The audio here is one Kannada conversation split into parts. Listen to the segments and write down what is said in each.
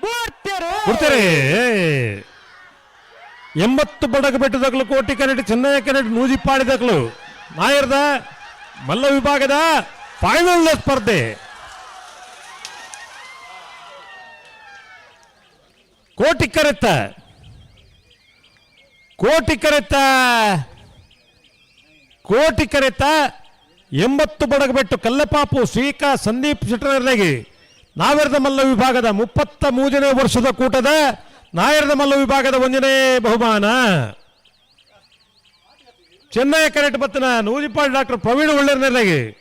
ಕೊಡ್ತೀರಿ ಎಂಬತ್ತು ಬಡಗ ಬೆಟ್ಟದಗಳು ಕೋಟಿ ಕನ್ನಡಿ ಚೆನ್ನೈ ಕರೆಟ್ ನೂಜಿಪ್ಪಾಡಿದಗಳು ನಾಯರ್ದ ಮಲ್ಲ ವಿಭಾಗದ ಫೈನಲ್ ಸ್ಪರ್ಧೆ. ಕೋಟಿ ಕರೆತ್ತ ಕೋಟಿ ಕರೆತ್ತ ಕೋಟಿ ಕರೆತ ಎಂಬತ್ತು ಬಡಗಬೆಟ್ಟು ಕಲ್ಲಪಾಪು ಶ್ರೀಕಾ ಸಂದೀಪ್ ಶೆಟ್ಟರರಿಗೆ ನಾವೆರದ ಮಲ್ಲ ವಿಭಾಗದ ಮುಪ್ಪತ್ತ ಮೂರನೇ ವರ್ಷದ ಕೂಟದ ನಾಯರದ ಮಲ್ಲ ವಿಭಾಗದ ಒಂದನೇ ಬಹುಮಾನ. ಚೆನ್ನೈ ಕರೆಟ್ ಬತ್ತಿನ ನೂಜಿಪಾಲ್ ಡಾಕ್ಟರ್ ಪ್ರವೀಣ್ ಒಳ್ಳೆರ್ನೆರಗೆ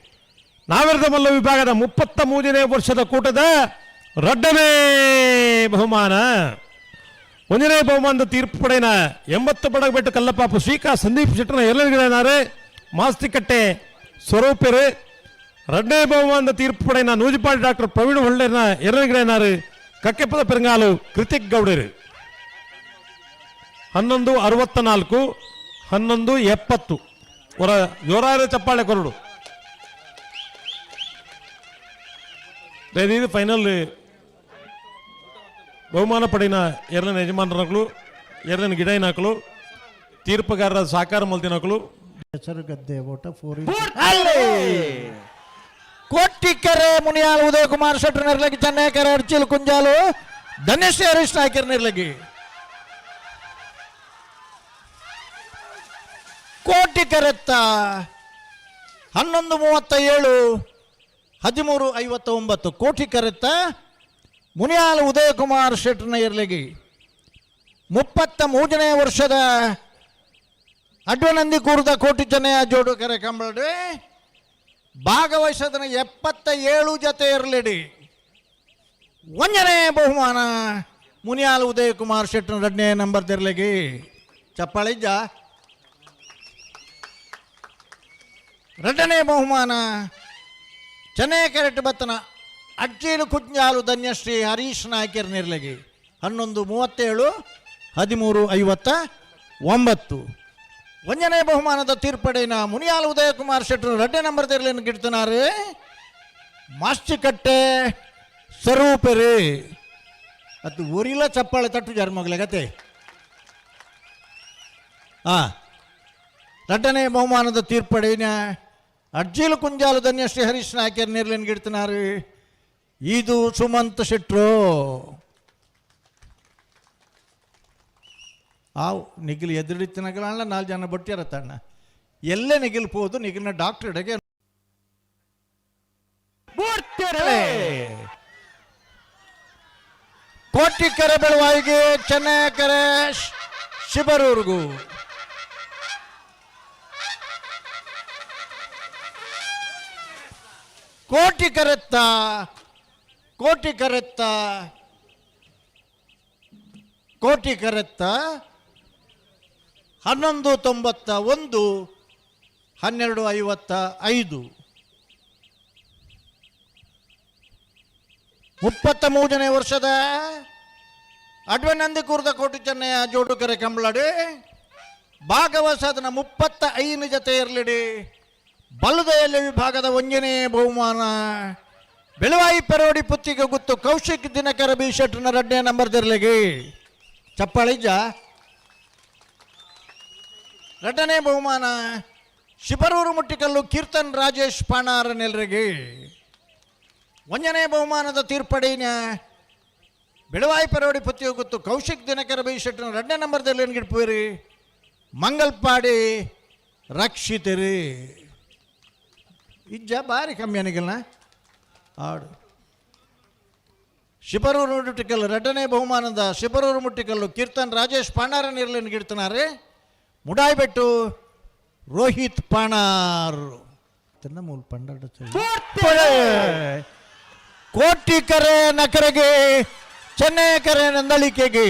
ನಾವೆರದ ಮಲ್ಲ ವಿಭಾಗದ ಮುಪ್ಪತ್ತ ಮೂರನೇ ವರ್ಷದ ಕೂಟದ ರಡ್ಡನೇ ಬಹುಮಾನ. ಒಂದನೇ ಬಹುಮಾನದ ತೀರ್ಪು ಪಡೆಯನ ಎಂಬತ್ತು ಬಡಗಬೆಟ್ಟು ಕಲ್ಲಪ್ಪಾಪು ಶ್ರೀಕಾ ಸಂದೀಪ್ ಶೆಟ್ಟನ ಎಲ್ಲರಿಗಿದ್ದಾರೆ ಮಾಸ್ತಿಕಟ್ಟೆ ಸ್ವರೂಪರು ಎರಡನೇ ಬಹುಮಾನದ ತೀರ್ಪು நூஜிப்பாடி டாக்டர் ಡಾಕ್ಟರ್ ಪ್ರವೀಣ್ ಹೊಳ್ಳೆನ ಎರಡರಿಗಿದ್ದಾರೆ ಕಕ್ಕೆಪ್ಪದ ಪೆರಂಗಾಲು ಕೃತಿಕ್ ಗೌಡರು. ಹನ್ನೊಂದು ಅರವತ್ತ ನಾಲ್ಕು ಹನ್ನೊಂದು ಎಪ್ಪತ್ತು. ಹೊರ ಜೋರಾರ ಚಪ್ಪಾಳೆ ಕೊರಡು. ಇದು ಫೈನಲ್ ಬಹುಮಾನ ಪಡೆಯಿನ ಎರಡನೇ ಯಜಮಾನರಗಳು ಎರಡನೇ ಗಿಡೈನಾಕಲು ತೀರ್ಪುಗಾರರ ಸಾಕಾರ ಮಲ್ತಿನಕಲು ಹೆಸರು ಗದ್ದೆ ಓಟ ಫೋರ್ ಅಲ್ಲಿ ಕರೆ ಮುನಿಯಾಲ್ ಉದಯ ಕುಮಾರ್ ಶೆಟ್ಟರ್ ನಿರ್ಲಗಿ ಚೆನ್ನೈಕೆರೆ ಅರ್ಚಿಲ್ ಕುಂಜಾಲು, ಧನುಷ್ ಹರೀಶ್ ನಾಯ್ಕರ್ ನಿರ್ಲಗಿ. ಕೋಟಿಕೆರೆತ್ತ ಹನ್ನೊಂದು ಮೂವತ್ತ ಏಳು, ಹದಿಮೂರು ಐವತ್ತ ಒಂಬತ್ತು ಕೋಟಿ ಕರೆತ್ತ ಮುನಿಯಾಲ್ ಉದಯ ಕುಮಾರ್ ಶೆಟ್ಟರ್ನ ಇರ್ಲಗಿ. ಮುಪ್ಪತ್ತ ಮೂರನೇ ವರ್ಷದ ಅಡ್ವನಂದಿ ಕೂರ್ದ ಕೋಟಿ ಜನ ಜೋಡು ಕೆರೆ ಕಂಬಳಡಿ ಭಾಗವಹಿಸದನ ಎಪ್ಪತ್ತ ಏಳು ಜೊತೆ ಇರಲಿಡಿ. ಒಂದನೇ ಬಹುಮಾನ ಮುನಿಯಾಲ್ ಉದಯಕುಮಾರ್ ಕುಮಾರ್ ಶೆಟ್ಟರ್ ಎರಡನೇ ನಂಬರ್ ತೆರಲಿಗೆ. ಚಪ್ಪಾಳಿಜ್ಜ ರಡ್ಡನೇ ಬಹುಮಾನ ಚೆನ್ನೈ ಬತ್ತನ ಅಜ್ಜೀಲು ಕುಜ್ಞಾಲು ಧನ್ಯಶ್ರೀ ಹರೀಶ್ ನಾಯ್ಕರ್ ನಿರ್ಲಗಿ. ಹನ್ನೊಂದು ಮೂವತ್ತೇಳು, ಹದಿಮೂರು ಐವತ್ತ ಒಂಬತ್ತು. ಒಂದನೇ ಬಹುಮಾನದ ತೀರ್ಪಡೆನ ಮುನಿಯಾಲ್ ಉದಯ ಕುಮಾರ್ ಶೆಟ್ಟರು ರಡ್ಡೆ ನಂಬರ್ ತೆರಲಿನ ಗಿಡ್ತನಾರು. ಮಾಸ್ಟಿಕಟ್ಟೆ ಸ್ವರೂಪರಿ. ಅದು ಒರಿಲ ಚಪ್ಪಾಳೆ ತಟ್ಟು ಜರ್ಮಗ್ಲೆ ಗತೆ? ಆ ಎರಡನೇ ಬಹುಮಾನದ ತೀರ್ಪಡೆನ ಅಜ್ಜಿಲು ಕುಂಜಾಲು ಧನ್ಯಶ್ರೀ ಹರೀಶ್ ನಾಯ್ಕರ್ ನೀರ್ಲಿನ ಗಿಡ್ತನಾರು. ಇದು ಸುಮಂತ್ ಶೆಟ್ರು ಆವು ನಿಗಿಲು ಎದುರಿತ್ತಿನಗಳನ್ನ ನಾಲ್ಕು ಜನ ಬಟ್ಟಿರತ್ತಣ್ಣ ಎಲ್ಲೇ ನಿಗಿಲ್ಬೋದು ನಿಗಿಲಿನ ಡಾಕ್ಟರ್ ಇಡೆಗೆ ಕೋಟಿಕೆರೆ ಬೆಳವಾಯಿಗೆ ಚೆನ್ನೈ ಕೆರೆ ಶಿಬರೂರ್ಗೂ. ಕೋಟಿ ಕರೆತ್ತ ಕೋಟಿ ಕರೆತ್ತ ಕೋಟಿ ಕರೆತ್ತ ಹನ್ನೊಂದು ತೊಂಬತ್ತ ಒಂದು, ಹನ್ನೆರಡು ಐವತ್ತ ಐದು. ಮುಪ್ಪತ್ತ ಮೂರನೇ ವರ್ಷದ ಅಡ್ವನಂದಿ ಕೂರ್ದ ಕೋಟಿ ಚೆನ್ನಯ ಜೋಡುಕೆರೆ ಕಂಬಳಡಿ, ಭಾಗವಸದನ ಮುಪ್ಪತ್ತ ಐದು ಜೊತೆ ಇರಲಿಡಿ. ಬಲದಯಲ್ಲಿ ವಿಭಾಗದ ಒಂಜನೇ ಬಹುಮಾನ. ಬೆಳವಾಯಿ ಪೆರೋಡಿ ಪುತ್ತಿಗೆ ಗುತ್ತು ಕೌಶಿಕ್ ದಿನಕರ ಬಿ ಶೆಟ್ನ ರಡ್ಡೆ ನಂಬರ್ ತಿರ್ಲಿಗೆ ಚಪ್ಪಾಳಿಜ್ಜ ಎರಡನೇ ಬಹುಮಾನ. ಶಿಬರೂರು ಮುಟ್ಟಿಕಲ್ಲು ಕೀರ್ತನ್ ರಾಜೇಶ್ ಪಾಣಾರ ನೆಲರಿಗೆ ಒಂದನೇ ಬಹುಮಾನದ ತೀರ್ಪಡಿನ ಬೆಳವಾಯಿ ಪರವಡಿ ಪತಿ ಹೋಗುತ್ತು ಕೌಶಿಕ್ ದಿನಕರ ಶೆಟ್ನ ಎರಡನೇ ನಂಬರ್ದಲ್ಲಿ ಏನು ಗಿಡ್ಪುವಿರಿ? ಮಂಗಲ್ಪಾಡಿ ರಕ್ಷಿತರಿ. ಇಜ್ಜ ಭಾರಿ ಕಮ್ಮಿ ಅನಗಿಲ್ಲ ಆಡು ಶಿಬರೂರು ಮುಟ್ಟಿಕಲ್ಲು ಎರಡನೇ ಬಹುಮಾನದ ಶಿಬರೂರು ಮುಟ್ಟಿಕಲ್ಲು ಕೀರ್ತನ್ ರಾಜೇಶ್ ಪಾಂಡಾರನ್ ಇರಲಿ ಗಿಡ್ತನಾರೆ? ಮುಡಾಯ್ಬೆಟ್ಟು ರೋಹಿತ್ ಪಾಣಾರ್. ಮೂಲ ಕೋಟಿ ಕರೆ ನಕರೆಗೆ ಚೆನ್ನೈಕರೆ ನಂದಳಿಕೆಗೆ.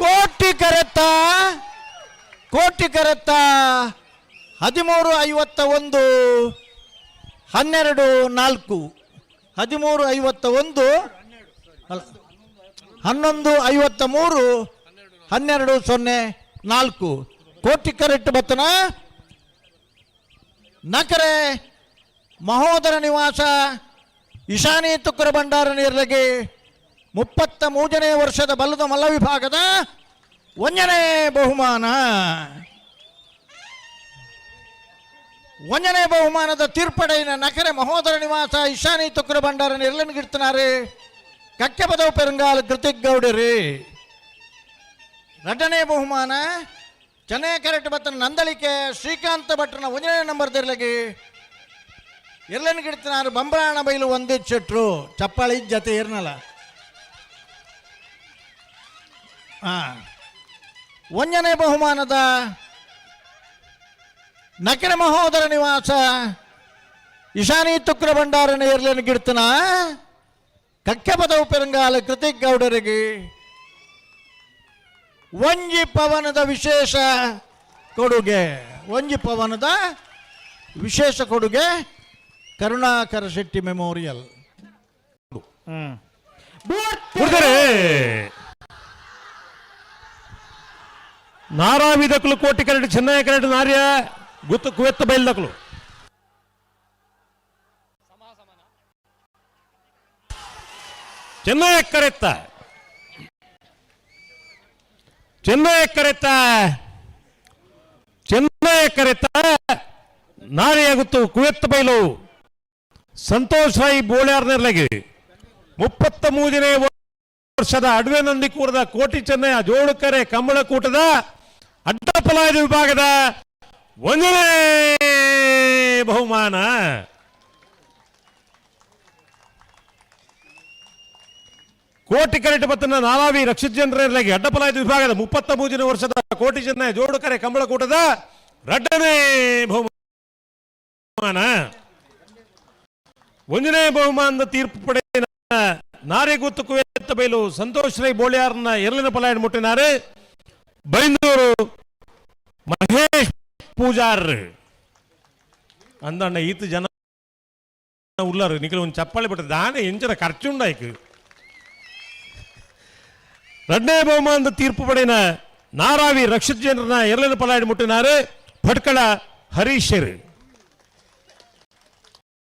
ಕೋಟಿ ಕರೆತ್ತ ಕೋಟಿ ಕರೆತ್ತ ಹದಿಮೂರು ಐವತ್ತ ಒಂದು ಹನ್ನೆರಡು ನಾಲ್ಕು. ಹದಿಮೂರು ಐವತ್ತ ಒಂದು ಹನ್ನೊಂದು ಐವತ್ತ ಮೂರು ಹನ್ನೆರಡು ಸೊನ್ನೆ ನಾಲ್ಕು. ಕೋಟಿ ಕರೆಟ್ ಬತ್ತನ ನಕರೆ, ಮಹೋದರ ನಿವಾಸ ಈಶಾನಿ ತುಕ್ಕರ ಭಂಡಾರ ನಿರ್ಲಗಿ ಮುಪ್ಪತ್ತ ಮೂರನೇ ವರ್ಷದ ಬಲ್ಲದ ಮಲ್ಲ ವಿಭಾಗದ ಒಂದನೇ ಬಹುಮಾನ. ಒಂದನೇ ಬಹುಮಾನದ ತೀರ್ಪಡೆಯಿನ ನಕರೆ ಮಹೋದರ ನಿವಾಸ ಇಶಾನಿ ತುಕ್ಕರ ಭಂಡಾರ ನಿರ್ಲನ್ಗಿಡ್ತನಾರೆ ಕಕ್ಕೆ ಪದವು ಪೆರಂಗಾಲ ಕೃತಿಕ್ ಗೌಡರಿ. ಎರಡನೇ ಬಹುಮಾನ ಚೆನ್ನೈ ಕರೆಕ್ಟ್ ಬತ್ತನ ನಂದಳಿಕೆ, ಶ್ರೀಕಾಂತ ಭಟ್ರನ ಒಂದನೇ ನಂಬರ್ ತೆರಲಿಗೆ. ಎಲ್ಲನ್ ಗಿಡ್ತಿನಾರು ಬಂಬರಾಣ ಬೈಲು ಒಂದೇ ಚಟ್ರು ಚಪ್ಪಾಳಿ ಜತೆ ಇರ್ನಲ್ಲ ಹಾಂ ಒಂದನೇ ಬಹುಮಾನದ ನಕರ ಮಹೋದರ ನಿವಾಸ ಇಶಾನಿ ತುಕ್ರ ಭಂಡಾರನ ಇರ್ಲನ್ ಗಿಡ್ತನ ಕಕ್ಕೆ ಪದವು ಪೆರಂಗಾಲ ಕೃತಿಕ್ ಗೌಡರಿಗೆ ಒಂಜಿ ಪವನದ ವಿಶೇಷ ಕೊಡುಗೆ ಒಂಜಿ ಪವನದ ವಿಶೇಷ ಕೊಡುಗೆ ಕರುಣಾಕರ ಶೆಟ್ಟಿ ಮೆಮೋರಿಯಲ್ ಕೊಡ್ತಾರೆ ನಾರಾವಿದಕ್ಕಲು ಕೋಟಿ ಕರಡು ಚೆನ್ನೈ ಕರಡು ನಾರ್ಯ ಗುತ್ತು ಕುವೆತ್ತ ಬೈಲ್ದಕ್ಕಲು ಚೆನ್ನ ಕರೆತ್ತ ಚೆನ್ನ ಕರೆತ್ತ ಚೆನ್ನ ಎಕ್ಕರೆತ್ತ. ಗೊತ್ತು ಕುವೆತ್ತ ಬೈಲು. ಸಂತೋಷ್ ರಾಯ್ ಬೋಳ್ಯಾರ್ನೆರ್ಲಗೆ ಮುಪ್ಪತ್ತ ಮೂರನೇ ವರ್ಷದ ಅಡವೆ ನಂದಿಕೂರದ ಕೋಟಿ ಚೆನ್ನಯ ಜೋಳುಕರೆ ಕಂಬಳಕೂಟದ ಅಡ್ಡಪಲಾಯದ ವಿಭಾಗದ ಒಂದನೇ ಬಹುಮಾನ. ಕೋಟಿ ಕರೆಟ್ ಬತ್ತನ ನಾಲಾವಿ ರಕ್ಷಿತ್ ಜನರಿಗೆ ಅಡ್ಡಪಲಾಯದ ವಿಭಾಗದ ಮುಪ್ಪತ್ತ ಮೂಜಿನ ವರ್ಷದ ಕೋಟಿ ಜನ ಜೋಡು ಕರೆ ಕಂಬಳಕೂಟದ ರಡ್ಡನೇ ಬಹುಮಾನ. ಒಂದನೇ ಬಹುಮಾನದ ತೀರ್ಪು ಪಡೆದ ನಾರಿಗುತ್ತು ಕುವೆತ್ತ ಬೈಲು ಸಂತೋಷ್ ರೈ ಬೋಳಿಯಾರ್ನ ಎರಲಿನ ಪಲಾಯನ ಮುಟ್ಟಿನಾರೆ ಬೈಂದೂರು ಮಹೇಶ್ ಪೂಜಾರ್ ಅಂದಣ್ಣ ಈತ ಜನ ಉಳ್ಳಾರು ನಿಖಿಲ ಒಂದು ಚಪ್ಪಾಳಿ ಬಿಟ್ಟದ ದಾನೆ ಎಂಚರ ಖರ್ಚುಂಡಾಯ್ಕು ಎರಡನೇ ಬಹುಮಾನದ ತೀರ್ಪು ಪಡೆದ ನಾರಾವಿ ರಕ್ಷಿತ್ ಜನರನ್ನ ಎರಲಿನ ಪಲಾಯನ ಮುಟ್ಟಿನಾರೆ ಭಟ್ಕಳ ಹರೀಶರ್